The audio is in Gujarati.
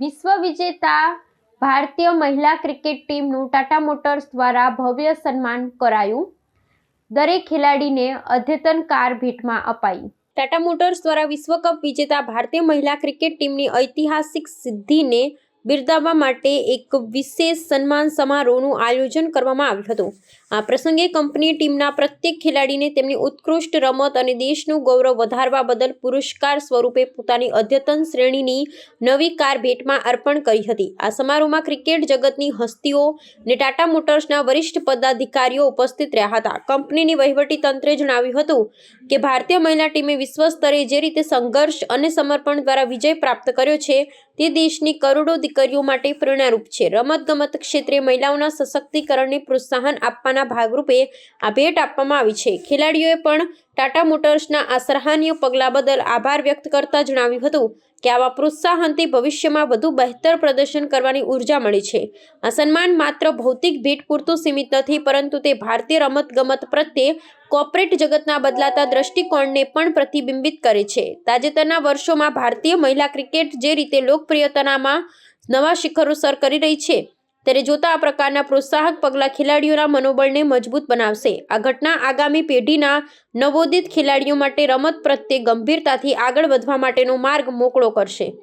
વિશ્વ વિજેતા ભારતીય મહિલા ક્રિકેટ ટીમનું ટાટા મોટર્સ દ્વારા ભવ્ય સન્માન કરાયું. દરેક ખેલાડીને અદ્યતન કાર ભેટમાં અપાઈ. ટાટા મોટર્સ દ્વારા વિશ્વ કપ વિજેતા ભારતીય મહિલા ક્રિકેટ ટીમની ઐતિહાસિક સિદ્ધિને બિરદાવવા માટે એક વિશેષ સન્માન સમારોહનું આયોજન કરવામાં આવ્યું હતું. આ પ્રસંગે કંપની ટીમના પ્રત્યેક ખેલાડીને તેમની ઉત્કૃષ્ટ રમત અને દેશનું ગૌરવ વધારવા બદલ પુરસ્કાર સ્વરૂપે પોતાની અદ્યતન શ્રેણીની નવી કાર ભેટમાં અર્પણ કરી હતી. આ સમારોહમાં ક્રિકેટ જગતની હસ્તીઓ અને ટાટા મોટર્સના વરિષ્ઠ પદાધિકારીઓ ઉપસ્થિત રહ્યા હતા. કંપનીની વહીવટી તંત્રે જણાવ્યું હતું કે, ભારતીય મહિલા ટીમે વિશ્વ સ્તરે જે રીતે સંઘર્ષ અને સમર્પણ દ્વારા વિજય પ્રાપ્ત કર્યો છે, તે દેશની કરોડો દીકરીઓ માટે પ્રેરણારૂપ છે. રમતગમત ક્ષેત્રે મહિલાઓના સશક્તિકરણને પ્રોત્સાહન આપવાના ભાગરૂપે આ ભેટ આપવામાં આવી છે. ખેલાડીઓએ પણ ટાટા મોટર્સના આ સરાહનીય પગલાં બદલ આભાર વ્યક્ત કરતા જણાવ્યું હતું કે આવા પ્રોત્સાહનથી ભવિષ્યમાં વધુ બહેતર પ્રદર્શન કરવાની ઊર્જા મળે છે. આ સન્માન માત્ર ભૌતિક ભેટ પૂરતું સીમિત નથી, પરંતુ તે ભારતીય રમતગમત પ્રત્યે કોર્પોરેટ જગતના બદલાતા દ્રષ્ટિકોણને પણ પ્રતિબિંબિત કરે છે. તાજેતરના વર્ષોમાં ભારતીય મહિલા ક્રિકેટ જે રીતે લોકપ્રિયતાનામાં નવા શિખરો સર કરી રહી છે. ત્યારે જોતા આ પ્રકારના પ્રોત્સાહક પગલાં ખેલાડીઓના મનોબળને મજબૂત બનાવશે. આ ઘટના આગામી પેઢીના નવોદિત ખેલાડીઓ માટે રમત પ્રત્યે ગંભીરતાથી આગળ વધવા માટેનો માર્ગ મોકળો કરશે.